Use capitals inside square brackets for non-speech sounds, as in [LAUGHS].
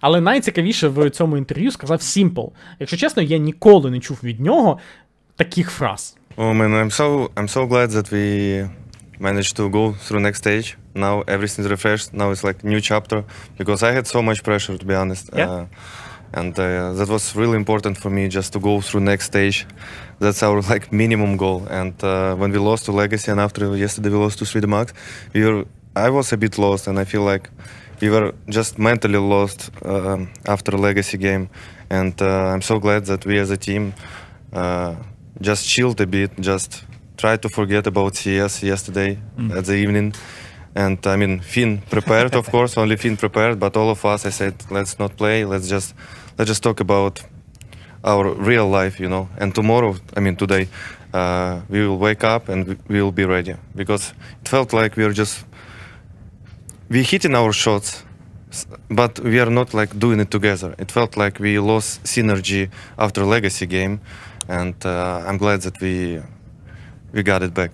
Але найцікавіше в цьому інтерв'ю сказав Сімпл. Якщо чесно, я ніколи не чув від нього таких фраз. Oh man, I'm so I'm so glad that we managed to go through next stage. Now everything's refreshed. Now it's like new chapter because I had so much pressure to be honest. Yeah. Uh, and uh, that was really important for me just to go through next stage. That's our like minimum goal. And uh, when we lost to Legacy and after yesterday we lost to 3D Max, we were I was a bit lost and I feel like we were just mentally lost um, after Legacy game. And uh, I'm so glad that we as a team uh, just chilled a bit, just tried to forget about CS yesterday at the evening. And I mean, Finn prepared, of [LAUGHS] course, only Finn prepared, but all of us, I said, let's not play, let's just let's just talk about our real life, you know. And tomorrow, I mean, today, uh, we will wake up and we will be ready because it felt like we are just we hitting our shots, but we are not like doing it together. It felt like we lost synergy after legacy game, and uh, I'm glad that we we got it back.